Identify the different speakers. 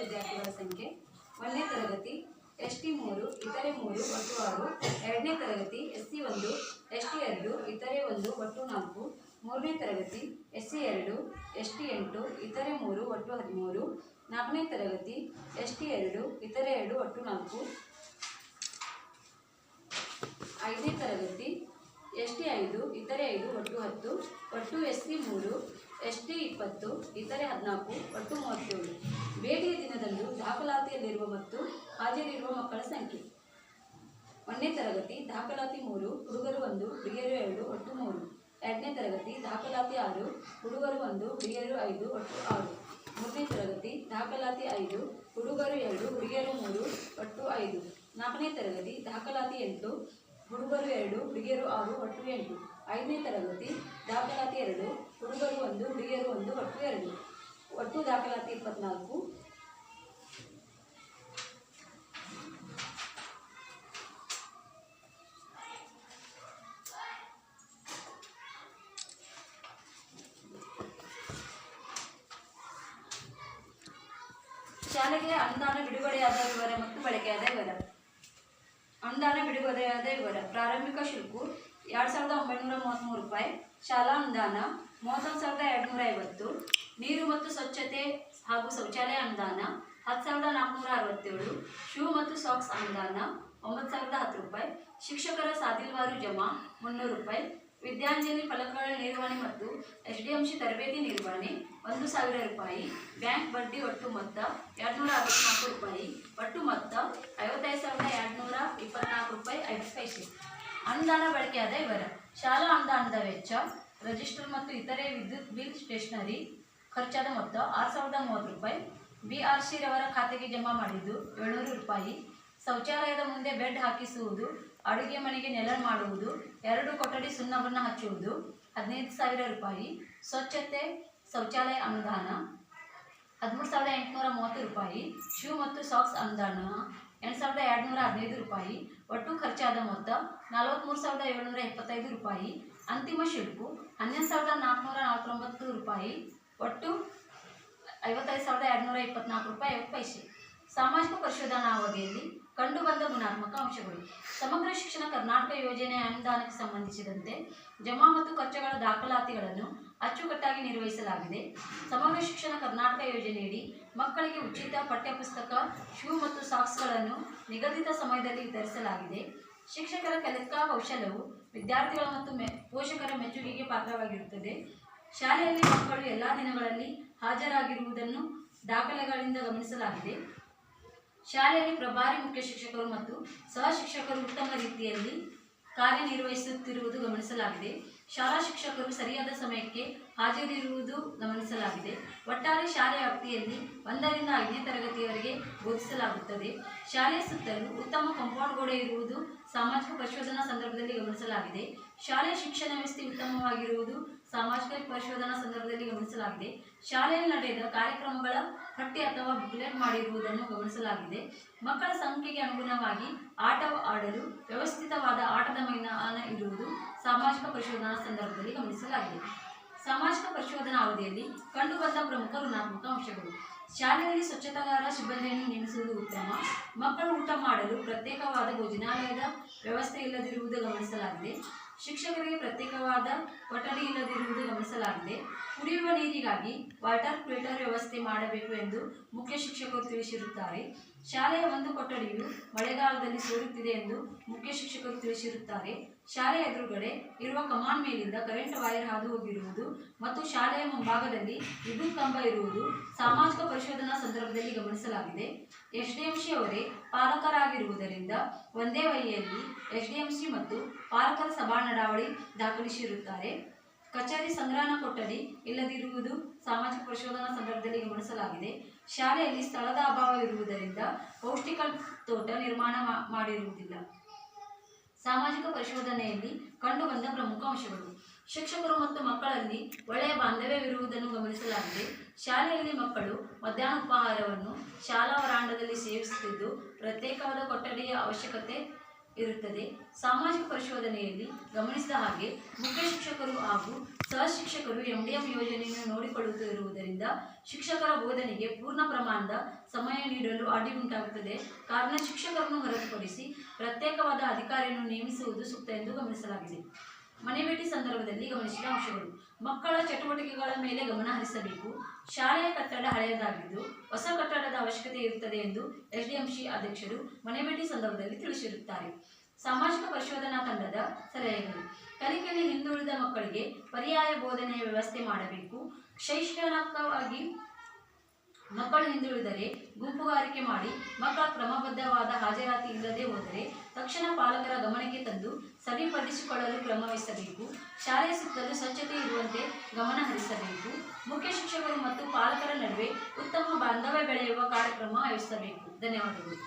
Speaker 1: ವಿದ್ಯಾರ್ಥಿಗಳ ಸಂಖ್ಯೆ ಒಂದನೇ ತರಗತಿ ಎಸ್ ಟಿ ಮೂರು, ಇತರೆ ಮೂರು, ಒಟ್ಟು ಆರು, ಎರಡನೇ ತರಗತಿ ಎಸ್ ಸಿ ಒಂದು ಎಸ್ ಟಿ ಎರಡು, ಇತರೆ ಒಂದು, ಒಟ್ಟು ನಾಲ್ಕು, ಮೂರನೇ ತರಗತಿ ಎಸ್ ಸಿ ಎರಡು ಎಸ್ ಟಿ ಎಂಟು, ಇತರೆ ಮೂರು, ಒಟ್ಟು ಹದಿಮೂರು, ನಾಲ್ಕನೇ ತರಗತಿ ಎಸ್ ಟಿ ಎರಡು, ಇತರೆ ಎರಡು, ಒಟ್ಟು ನಾಲ್ಕು, ಐದನೇ ತರಗತಿ ಎಸ್ ಟಿ ಐದು, ಇತರೆ ಐದು, ಒಟ್ಟು ಹತ್ತು, ಒಟ್ಟು ಎಸ್ ಸಿ ಮೂರು ಎಸ್ ಟಿ ಇಪ್ಪತ್ತು, ಇತರೆ ಹದಿನಾಲ್ಕು, ಒಟ್ಟು ಮೂವತ್ತೇಳು. ಭೇಟಿಯ ದಿನದಂದು ದಾಖಲಾತಿಯಲ್ಲಿರುವ ಮತ್ತು ಹಾಜರಿರುವ ಮಕ್ಕಳ ಸಂಖ್ಯೆ. ಒಂದನೇ ತರಗತಿ, ದಾಖಲಾತಿ ಮೂರು, ಹುಡುಗರು ಒಂದು ಹುಡುಗಿಯರು ಎರಡು, ಒಟ್ಟು ಮೂರು. ಎರಡನೇ ತರಗತಿ, ದಾಖಲಾತಿ ಆರು, ಹುಡುಗರು ಒಂದು ಹುಡುಗಿಯರು ಐದು, ಒಟ್ಟು ಆರು. ಮೂರನೇ ತರಗತಿ, ದಾಖಲಾತಿ ಐದು, ಹುಡುಗರು ಎರಡು ಹುಡುಗಿಯರು ಮೂರು, ಒಟ್ಟು ಐದು. ನಾಲ್ಕನೇ ತರಗತಿ, ದಾಖಲಾತಿ ಎಂಟು, ಹುಡುಗರು ಎರಡು ಹುಡುಗಿಯರು ಆರು, ಒಟ್ಟು ಎಂಟು. ಐದನೇ ತರಗತಿ, ದಾಖಲಾತಿ ಎರಡು, ಹುಡುಗರು ಒಂದು, ಹುಡುಗಿಯರು ಒಂದು, ಒಟ್ಟು ಎರಡು. ಒಟ್ಟು ದಾಖಲಾತಿ ಇಪ್ಪತ್ನಾಲ್ಕು. ಶಾಲೆಗೆ ಅನುದಾನ ಬಿಡುಗಡೆಯಾದ ವಿವರ ಮತ್ತು ಬಳಕೆಯಾದ ವಿವರ. ಅನುದಾನ ಬಿಡುಗಡೆಯಾದ ವಿವರ. ಪ್ರಾರಂಭಿಕ ಶುಲ್ಕು ಎರಡು ಸಾವಿರದ ಒಂಬೈನೂರ ಮೂವತ್ತ್ಮೂರು ರೂಪಾಯಿ. ಶಾಲಾ ಅನುದಾನ ಮೂವತ್ತೊಂದು ಸಾವಿರದ ಎರಡುನೂರ ಐವತ್ತು. ನೀರು ಮತ್ತು ಸ್ವಚ್ಛತೆ ಹಾಗೂ ಶೌಚಾಲಯ ಅನುದಾನ, ಹತ್ತು ಸಾವಿರದ ನಾಲ್ಕುನೂರ ಅರವತ್ತೇಳು. ಶೂ ಮತ್ತು ಸಾಕ್ಸ್ ಅನುದಾನ, ಒಂಬತ್ತು ಸಾವಿರದ ಹತ್ತು ರೂಪಾಯಿ. ಶಿಕ್ಷಕರ ಸಾದಿಲ್ವಾರು ಜಮಾ, ಮುನ್ನೂರು ರೂಪಾಯಿ. ವಿದ್ಯಾಂಜಲಿ ಫಲಕಗಳ ನಿರ್ವಹಣೆ ಮತ್ತು ಎಚ್ ಡಿ ಎಂ ಸಿ ತರಬೇತಿ ನಿರ್ವಹಣೆ, ಒಂದು ಸಾವಿರ ರೂಪಾಯಿ. ಬ್ಯಾಂಕ್ ಬಡ್ಡಿ ಒಟ್ಟು ಮೊತ್ತ, ಎರಡುನೂರ ಅರವತ್ತ್ನಾಲ್ಕು ರೂಪಾಯಿ. ಒಟ್ಟು ಮೊತ್ತ, ಐವತ್ತೈದು ಸಾವಿರದ ಎರಡುನೂರ ಇಪ್ಪತ್ನಾಲ್ಕು ರೂಪಾಯಿ. ಐದು ಪೈಸೆ ಅನುದಾನ ಬಳಕೆಯಾದ ವಿವರ ಶಾಲಾ ಅನುದಾನದ ವೆಚ್ಚ, ರಿಜಿಸ್ಟರ್ ಮತ್ತು ಇತರೆ ವಿದ್ಯುತ್ ಬಿಲ್ ಸ್ಟೇಷನರಿ ಖರ್ಚಾದ ಮೊತ್ತ ಆರು ಸಾವಿರದ ಮೂವತ್ತು ರೂಪಾಯಿ. ಬಿ ಆರ್ ಸಿ ರವರ ಖಾತೆಗೆ ಜಮಾ ಮಾಡಿದ್ದು ಏಳ್ನೂರು ರೂಪಾಯಿ. ಶೌಚಾಲಯದ ಮುಂದೆ ಬೆಡ್ ಹಾಕಿಸುವುದು, ಅಡುಗೆ ಮನೆಗೆ ನೆಲ ಮಾಡುವುದು, ಎರಡು ಕೊಠಡಿ ಸುಣ್ಣವನ್ನು ಹಚ್ಚುವುದು, ಹದಿನೈದು ಸಾವಿರ ರೂಪಾಯಿ. ಸ್ವಚ್ಛತೆ ಶೌಚಾಲಯ ಅನುದಾನ, ಹದಿಮೂರು ಸಾವಿರದ ಎಂಟುನೂರ ಮೂವತ್ತು ರೂಪಾಯಿ. ಶೂ ಮತ್ತು ಸಾಕ್ಸ್ ಅನುದಾನ ಎಂಟು ಸಾವಿರದ ಎರಡುನೂರ ಹದಿನೈದು ರೂಪಾಯಿ, ಒಟ್ಟು ಖರ್ಚಾದ ಮೊತ್ತ ನಲವತ್ತ್ಮೂರು ಸಾವಿರದ ಏಳ್ನೂರ ಎಪ್ಪತ್ತೈದು ರೂಪಾಯಿ, ಅಂತಿಮ ಶುಲ್ಕು ಹನ್ನೆರಡು ಸಾವಿರದ ನಾಲ್ಕುನೂರ ನಲವತ್ತೊಂಬತ್ತು ರೂಪಾಯಿ, ಒಟ್ಟು ಐವತ್ತೈದು ಸಾವಿರದ ಎರಡುನೂರ ಇಪ್ಪತ್ನಾಲ್ಕು ರೂಪಾಯಿ ಪೈಸೆ ಸಾಮಾಜಿಕ ಪರಿಶೋಧನಾ ಅವಧಿಯಲ್ಲಿ ಕಂಡುಬಂದ ಗುಣಾತ್ಮಕ ಅಂಶಗಳು. ಸಮಗ್ರ ಶಿಕ್ಷಣ ಕರ್ನಾಟಕ ಯೋಜನೆ ಅನುದಾನಕ್ಕೆ ಸಂಬಂಧಿಸಿದಂತೆ ಜಮಾ ಮತ್ತು ಖರ್ಚುಗಳ ದಾಖಲಾತಿಗಳನ್ನು ಅಚ್ಚುಕಟ್ಟಾಗಿ ನಿರ್ವಹಿಸಲಾಗಿದೆ. ಸಮಗ್ರ ಶಿಕ್ಷಣ ಕರ್ನಾಟಕ ಯೋಜನೆಯಡಿ ಮಕ್ಕಳಿಗೆ ಉಚಿತ ಪಠ್ಯಪುಸ್ತಕ, ಶೂ ಮತ್ತು ಸಾಕ್ಸ್ಗಳನ್ನು ನಿಗದಿತ ಸಮಯದಲ್ಲಿ ವಿತರಿಸಲಾಗಿದೆ. ಶಿಕ್ಷಕರ ಕಲಿಕಾ ಕೌಶಲ್ಯವು ವಿದ್ಯಾರ್ಥಿಗಳ ಮತ್ತು ಪೋಷಕರ ಮೆಚ್ಚುಗೆಗೆ ಪಾತ್ರವಾಗಿರುತ್ತದೆ. ಶಾಲೆಯಲ್ಲಿ ಮಕ್ಕಳು ಎಲ್ಲ ದಿನಗಳಲ್ಲಿ ಹಾಜರಾಗಿರುವುದನ್ನು ದಾಖಲೆಗಳಿಂದ ಗಮನಿಸಲಾಗಿದೆ. ಶಾಲೆಯಲ್ಲಿ ಪ್ರಭಾರಿ ಮುಖ್ಯ ಶಿಕ್ಷಕರು ಮತ್ತು ಸಹ ಶಿಕ್ಷಕರು ಉತ್ತಮ ರೀತಿಯಲ್ಲಿ ಕಾರ್ಯನಿರ್ವಹಿಸುತ್ತಿರುವುದು ಗಮನಿಸಲಾಗಿದೆ. ಶಾಲಾ ಶಿಕ್ಷಕರು ಸರಿಯಾದ ಸಮಯಕ್ಕೆ ಹಾಜರಿರುವುದು ಗಮನಿಸಲಾಗಿದೆ. ಒಟ್ಟಾರೆ ಶಾಲೆ ವ್ಯಾಪ್ತಿಯಲ್ಲಿ ಒಂದರಿಂದ ಐದನೇ ತರಗತಿಯವರೆಗೆ ಬೋಧಿಸಲಾಗುತ್ತದೆ. ಶಾಲೆಯ ಸುತ್ತಲೂ ಉತ್ತಮ ಕಾಂಪೌಂಡ್ ಗೋಡೆ ಇರುವುದು ಸಾಮಾಜಿಕ ಪರಿಶೋಧನಾ ಸಂದರ್ಭದಲ್ಲಿ ಗಮನಿಸಲಾಗಿದೆ. ಶಾಲೆಯ ಶಿಕ್ಷಣ ವ್ಯವಸ್ಥೆ ಉತ್ತಮವಾಗಿರುವುದು ಸಾಮಾಜಿಕ ಪರಿಶೋಧನಾ ಸಂದರ್ಭದಲ್ಲಿ ಗಮನಿಸಲಾಗಿದೆ. ಶಾಲೆಯಲ್ಲಿ ನಡೆದ ಕಾರ್ಯಕ್ರಮಗಳ ಪಟ್ಟಿ ಅಥವಾ ಬುಲೆಟ್ ಮಾಡಿರುವುದನ್ನು ಗಮನಿಸಲಾಗಿದೆ. ಮಕ್ಕಳ ಸಂಖ್ಯೆಗೆ ಅನುಗುಣವಾಗಿ ಆಟ ಆಡಲು ವ್ಯವಸ್ಥಿತವಾದ ಆಟದ ಮೈದಾನ ಇರುವುದು ಸಾಮಾಜಿಕ ಪರಿಶೋಧನಾ ಸಂದರ್ಭದಲ್ಲಿ ಗಮನಿಸಲಾಗಿದೆ. ಸಾಮಾಜಿಕ ಪರಿಶೋಧನಾ ಅವಧಿಯಲ್ಲಿ ಕಂಡುಬಂದ ಪ್ರಮುಖ ಋಣಾತ್ಮಕ ಅಂಶಗಳು. ಶಾಲೆಯಲ್ಲಿ ಸ್ವಚ್ಛತಾಗಾರ ಸಿಬ್ಬಂದಿಯನ್ನು ನೇಮಿಸುವುದು ಉತ್ತಮ. ಮಕ್ಕಳು ಊಟ ಮಾಡಲು ಪ್ರತ್ಯೇಕವಾದ ಭೋಜನಾಲಯದ ವ್ಯವಸ್ಥೆ ಇಲ್ಲದಿರುವುದು ಗಮನಿಸಲಾಗಿದೆ. ಶಿಕ್ಷಕರಿಗೆ ಪ್ರತ್ಯೇಕವಾದ ಕೊಠಡಿ ಇಲ್ಲದಿರುವುದು ಗಮನಿಸಲಾಗಿದೆ. ಕುಡಿಯುವ ನೀರಿಗಾಗಿ ವಾಟರ್ ಫಿಲ್ಟರ್ ವ್ಯವಸ್ಥೆ ಮಾಡಬೇಕು ಎಂದು ಮುಖ್ಯ ಶಿಕ್ಷಕರು ತಿಳಿಸಿರುತ್ತಾರೆ. ಶಾಲೆಯ ಒಂದು ಕೊಠಡಿಯು ಮಳೆಗಾಲದಲ್ಲಿ ಸೋರುತ್ತಿದೆ ಎಂದು ಮುಖ್ಯ ಶಿಕ್ಷಕರು ತಿಳಿಸಿರುತ್ತಾರೆ. ಶಾಲೆಯ ಎದುರುಗಡೆ ಇರುವ ಕಮಾನ್ ಮೇಲಿಂದ ಕರೆಂಟ್ ವೈರ್ ಹಾದು ಹೋಗಿರುವುದು ಮತ್ತು ಶಾಲೆಯ ಮುಂಭಾಗದಲ್ಲಿ ವಿದ್ಯುತ್ ಕಂಬ ಇರುವುದು ಸಾಮಾಜಿಕ ಪರಿಶೋಧನಾ ಸಂದರ್ಭದಲ್ಲಿ ಗಮನಿಸಲಾಗಿದೆ. ಎಸ್ಡಿಎಂಸಿ ಅವರೇ ಪಾಲಕರಾಗಿರುವುದರಿಂದ ಒಂದೇ ವಹಿಯಲ್ಲಿ ಎಸ್ಡಿಎಂಸಿ ಮತ್ತು ಪಾಲಕರ ಸಭಾ ನಡಾವಳಿ ದಾಖಲಿಸಿರುತ್ತಾರೆ. ಕಚೇರಿ ಸಂಗ್ರಹಣ ಕೊಠಡಿ ಇಲ್ಲದಿರುವುದು ಸಾಮಾಜಿಕ ಪರಿಶೋಧನಾ ಸಂದರ್ಭದಲ್ಲಿ ಗಮನಿಸಲಾಗಿದೆ. ಶಾಲೆಯಲ್ಲಿ ಸ್ಥಳದ ಅಭಾವ ಇರುವುದರಿಂದ ಪೌಷ್ಟಿಕ ತೋಟ ನಿರ್ಮಾಣ ಮಾಡಿರುವುದಿಲ್ಲ. ಸಾಮಾಜಿಕ ಪರಿಶೋಧನೆಯಲ್ಲಿ ಕಂಡುಬಂದ ಪ್ರಮುಖ ಅಂಶಗಳು. ಶಿಕ್ಷಕರು ಮತ್ತು ಮಕ್ಕಳಲ್ಲಿ ಒಳ್ಳೆಯ ಬಾಂಧವ್ಯವಿರುವುದನ್ನು ಗಮನಿಸಲಾಗಿದೆ. ಶಾಲೆಯಲ್ಲಿ ಮಕ್ಕಳು ಮಧ್ಯಾಹ್ನ ಉಪಹಾರವನ್ನು ಶಾಲಾ ವರಾಂಡದಲ್ಲಿ ಸೇವಿಸುತ್ತಿದ್ದು, ಪ್ರತ್ಯೇಕವಾದ ಕೊಠಡಿಯ ಅವಶ್ಯಕತೆ ಇರುತ್ತದೆ. ಸಾಮಾಜಿಕ ಪರಿಶೋಧನೆಯಲ್ಲಿ ಗಮನಿಸಿದ ಹಾಗೆ ಮುಖ್ಯ ಶಿಕ್ಷಕರು ಹಾಗೂ ಸಹ ಶಿಕ್ಷಕರು ಎಂಡಿಎಂ ಯೋಜನೆಯನ್ನು ನೋಡಿಕೊಳ್ಳುತ್ತಿರುವುದರಿಂದ ಶಿಕ್ಷಕರ ಬೋಧನೆಗೆ ಪೂರ್ಣ ಪ್ರಮಾಣದ ಸಮಯ ನೀಡಲು ಅಡ್ಡಿ ಉಂಟಾಗುತ್ತದೆ. ಕಾರಣ ಶಿಕ್ಷಕರನ್ನು ಹೊರತುಪಡಿಸಿ ಪ್ರತ್ಯೇಕವಾದ ಅಧಿಕಾರಿಯನ್ನು ನೇಮಿಸುವುದು ಸೂಕ್ತ ಎಂದು ಗಮನಿಸಲಾಗಿದೆ. ಮನೆ ಭೇಟಿ ಸಂದರ್ಭದಲ್ಲಿ ಗಮನಿಸಿದ ಅಂಶಗಳು. ಮಕ್ಕಳ ಚಟುವಟಿಕೆಗಳ ಮೇಲೆ ಗಮನ ಹರಿಸಬೇಕು. ಶಾಲೆಯ ಕಟ್ಟಡ ಹಳೆಯದಾಗಿದ್ದು ಹೊಸ ಕಟ್ಟಡದ ಅವಶ್ಯಕತೆ ಇರುತ್ತದೆ ಎಂದು ಎಸ್ಡಿಎಂಸಿ ಅಧ್ಯಕ್ಷರು ಮನೆ ಭೇಟಿ ಸಂದರ್ಭದಲ್ಲಿ ತಿಳಿಸಿರುತ್ತಾರೆ. ಸಾಮಾಜಿಕ ಪರಿಶೋಧನಾ ತಂಡದ ಸಲಹೆಗಳು. ಕಲಿಕೆಯಲ್ಲಿ ಹಿಂದುಳಿದ ಮಕ್ಕಳಿಗೆ ಪರ್ಯಾಯ ಬೋಧನೆಯ ವ್ಯವಸ್ಥೆ ಮಾಡಬೇಕು. ಶೈಕ್ಷಣಿಕವಾಗಿ ಮಕ್ಕಳು ಹಿಂದುಳಿದರೆ ಗುಂಪುಗಾರಿಕೆ ಮಾಡಿ ಮಕ್ಕಳ ಕ್ರಮಬದ್ಧವಾದ ಹಾಜರಾತಿ ಇಲ್ಲದೆ ಹೋದರೆ ತಕ್ಷಣ ಪಾಲಕರ ಗಮನಕ್ಕೆ ತಂದು ಸರಿಪಡಿಸಿಕೊಳ್ಳಲು ಕ್ರಮವಹಿಸಬೇಕು ಶಾಲೆಯ ಸುತ್ತಲೂ ಸ್ವಚ್ಛತೆ ಇರುವಂತೆ ಗಮನ ಹರಿಸಬೇಕು. ಮುಖ್ಯ ಶಿಕ್ಷಕರು ಮತ್ತು ಪಾಲಕರ ನಡುವೆ ಉತ್ತಮ ಬಾಂಧವ್ಯ ಬೆಳೆಯುವ ಕಾರ್ಯಕ್ರಮ ಆಯೋಜಿಸಬೇಕು. ಧನ್ಯವಾದಗಳು.